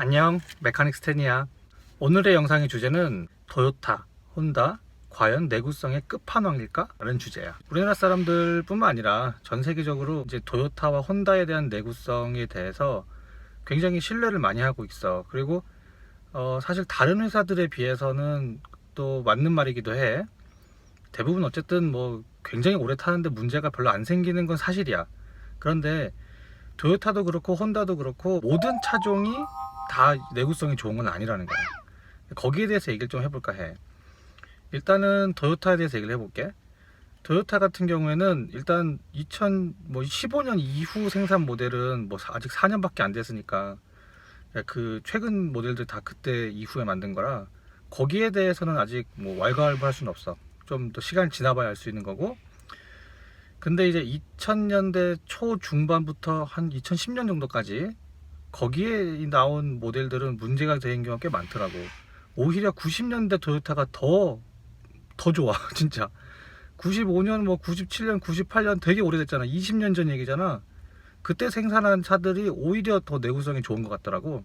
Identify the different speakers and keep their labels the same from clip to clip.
Speaker 1: 안녕 메카닉 스탠이야. 오늘의 영상의 주제는 토요타, 혼다 과연 내구성의 끝판왕일까? 라는 주제야. 우리나라 사람들 뿐만 아니라 전 세계적으로 이제 토요타와 혼다에 대한 내구성에 대해서 굉장히 신뢰를 많이 하고 있어. 그리고 어, 사실 다른 회사들에 비해서는 또 맞는 말이기도 해. 대부분 어쨌든 뭐 굉장히 오래 타는데 문제가 별로 안 생기는 건 사실이야. 그런데 토요타도 그렇고 혼다도 그렇고 모든 차종이 다 내구성이 좋은 건 아니라는 거야. 거기에 대해서 얘기를 좀 해볼까 해. 일단은 토요타에 대해서 얘기를 해볼게. 토요타 같은 경우에는 일단 2015년 이후 생산 모델은 뭐 아직 4년밖에 안 됐으니까 그 최근 모델들 다 그때 이후에 만든 거라 거기에 대해서는 아직 뭐 왈가왈부할 수는 없어. 좀 더 시간이 지나봐야 알 수 있는 거고. 근데 이제 2000년대 초 중반부터 한 2010년 정도까지 거기에 나온 모델들은 문제가 되는 경우가 꽤 많더라고. 오히려 90년대 토요타가 더, 더 좋아, 진짜. 95년, 뭐 97년, 98년 되게 오래됐잖아. 20년 전 얘기잖아. 그때 생산한 차들이 오히려 더 내구성이 좋은 것 같더라고.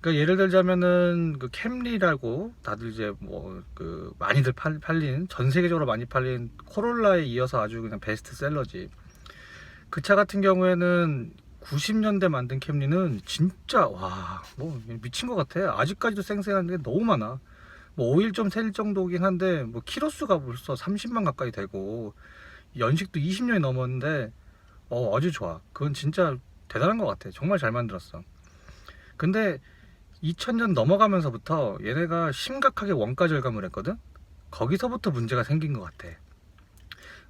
Speaker 1: 그러니까 예를 들자면은 그 캠리라고 다들 이제 뭐 그 많이들 팔, 팔린 전 세계적으로 많이 팔린 코롤라에 이어서 아주 그냥 베스트셀러지. 그 차 같은 경우에는 90년대 만든 캠리는 진짜 와 뭐 미친 것 같아. 아직까지도 쌩쌩한 게 너무 많아. 뭐 오일 좀셀 정도긴 한데 뭐 키로수가 벌써 30만 가까이 되고 연식도 20년이 넘었는데 어 아주 좋아. 그건 진짜 대단한 것 같아. 정말 잘 만들었어. 근데 2000년 넘어가면서부터 얘네가 심각하게 원가 절감을 했거든? 거기서부터 문제가 생긴 것 같아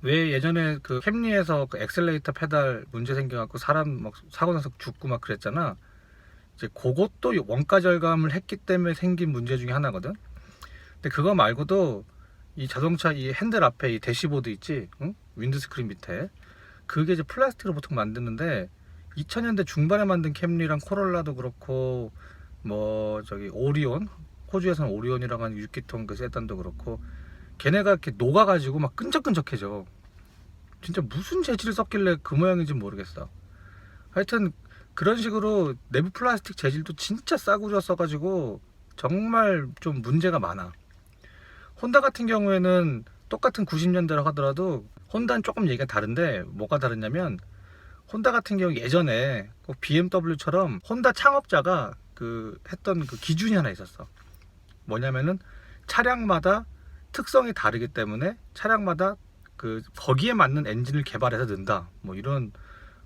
Speaker 1: 왜 예전에 그 캠리에서 그 엑셀레이터 페달 문제 생겨갖고 사람 막 사고 나서 죽고 막 그랬잖아. 이제 그것도 원가 절감을 했기 때문에 생긴 문제 중에 하나거든. 근데 그거 말고도 이 자동차 이 핸들 앞에 이 대시보드 있지, 응? 윈드스크린 밑에 그게 이제 플라스틱으로 보통 만드는데 2000년대 중반에 만든 캠리랑 코롤라도 그렇고 뭐 저기 오리온 호주에서는 오리온이라고 하는 6기통 그 세단도 그렇고 걔네가 이렇게 녹아가지고 막 끈적끈적해져. 진짜 무슨 재질을 썼길래 그 모양인지 모르겠어. 하여튼 그런 식으로 내부 플라스틱 재질도 진짜 싸구려 써가지고 정말 좀 문제가 많아. 혼다 같은 경우에는 똑같은 90년대라 하더라도 혼다는 조금 얘기가 다른데 뭐가 다르냐면 혼다 같은 경우 예전에 꼭 BMW처럼 혼다 창업자가 그 했던 그 기준이 하나 있었어. 뭐냐면은 차량마다 특성이 다르기 때문에 차량마다 그 거기에 맞는 엔진을 개발해서 넣는다. 뭐 이런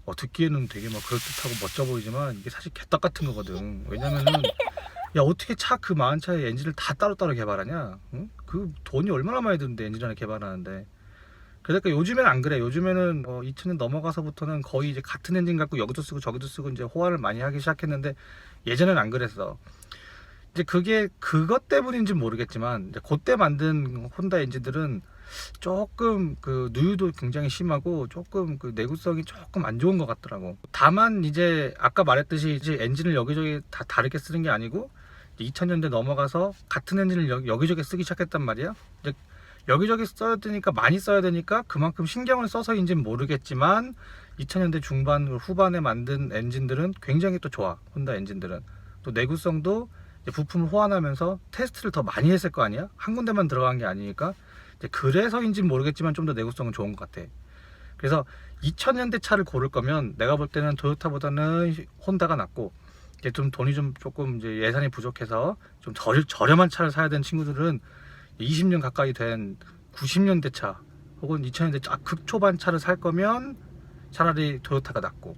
Speaker 1: 어, 듣기에는 되게 막 그럴듯하고 멋져 보이지만 이게 사실 개떡 같은 거거든. 왜냐면은 야 어떻게 차 그 많은 차의 엔진을 다 따로따로 개발하냐? 응? 그 돈이 얼마나 많이 드는데 엔진 하나 개발하는데. 그러니까 요즘에는 안 그래. 요즘에는 어, 2000년 넘어가서부터는 거의 이제 같은 엔진 갖고 여기도 쓰고 저기도 쓰고 이제 호환을 많이 하기 시작했는데 예전엔 안 그랬어. 이제 그게 그것 때문인지 모르겠지만 이제 그때 만든 혼다 엔진들은 조금 그 누유도 굉장히 심하고 조금 그 내구성이 조금 안 좋은 것 같더라고. 다만 이제 아까 말했듯이 이제 엔진을 여기저기 다 다르게 쓰는 게 아니고 2000년대 넘어가서 같은 엔진을 여, 여기저기 쓰기 시작했단 말이야. 이제 여기저기 써야 되니까 많이 써야 되니까 그만큼 신경을 써서인지는 모르겠지만 2000년대 중반 후반에 만든 엔진들은 굉장히 또 좋아. 혼다 엔진들은 또 내구성도 부품을 호환하면서 테스트를 더 많이 했을 거 아니야? 한 군데만 들어간 게 아니니까 그래서인지는 모르겠지만 좀 더 내구성은 좋은 것 같아. 그래서 2000년대 차를 고를 거면 내가 볼 때는 토요타보다는 혼다가 낫고 이제 좀 돈이 좀 조금 이제 예산이 부족해서 좀 저, 저렴한 차를 사야 되는 친구들은 20년 가까이 된 90년대 차 혹은 2000년대 차 극초반 차를 살 거면 차라리 토요타가 낫고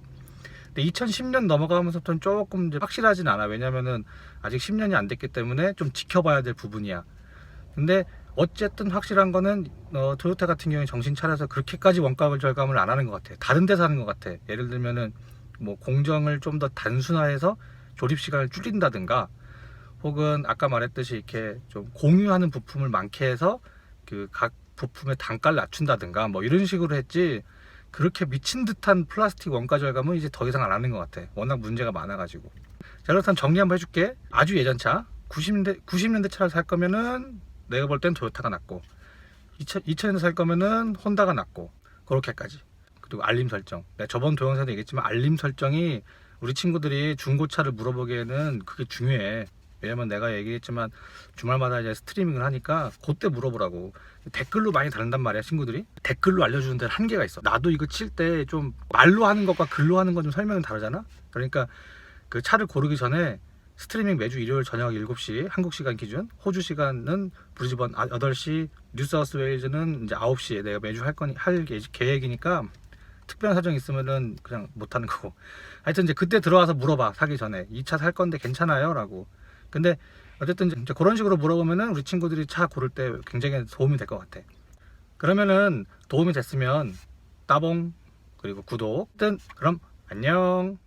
Speaker 1: 근데 2010년 넘어가면서부터는 조금 이제 확실하진 않아. 왜냐면은 아직 10년이 안 됐기 때문에 좀 지켜봐야 될 부분이야. 근데 어쨌든 확실한 거는 어, 토요타 같은 경우에 정신 차려서 그렇게까지 원가 절감을 안 하는 것 같아. 다른 데서 하는 것 같아. 예를 들면은 뭐 공정을 좀 더 단순화해서 조립 시간을 줄인다든가 혹은 아까 말했듯이 이렇게 좀 공유하는 부품을 많게 해서 그 각 부품의 단가를 낮춘다든가 뭐 이런 식으로 했지 그렇게 미친 듯한 플라스틱 원가 절감은 이제 더 이상 안 하는 것 같아. 워낙 문제가 많아가지고. 자, 그렇다면 정리 한번 해줄게. 아주 예전 차, 90년대, 90년대 차를 살 거면은 내가 볼땐 토요타가 낫고, 2000, 2000년대 살 거면은 혼다가 낫고, 그렇게까지. 그리고 알림 설정. 내가 저번 동영상에도 얘기했지만 알림 설정이 우리 친구들이 중고차를 물어보기에는 그게 중요해. 왜냐면 내가 얘기했지만 주말마다 이제 스트리밍을 하니까 그때 물어보라고 댓글로 많이 다른단 말이야 친구들이 댓글로 알려주는 데는 한계가 있어 나도 이거 칠 때 좀 말로 하는 것과 글로 하는 건 좀 설명이 다르잖아 그러니까 그 차를 고르기 전에 스트리밍 매주 일요일 저녁 7시 한국 시간 기준 호주 시간은 브리즈번 8시 뉴사우스 웨일즈는 이제 9시에 내가 매주 할 거니 할 계- 계획이니까 특별한 사정이 있으면은 그냥 못 하는 거고. 하여튼 이제 그때 들어와서 물어봐 사기 전에. 이 차 살 건데 괜찮아요? 라고. 근데 어쨌든 이제 그런 식으로 물어보면은 우리 친구들이 차 고를 때 굉장히 도움이 될 것 같아. 그러면은 도움이 됐으면 따봉 그리고 구독. 든 그럼 안녕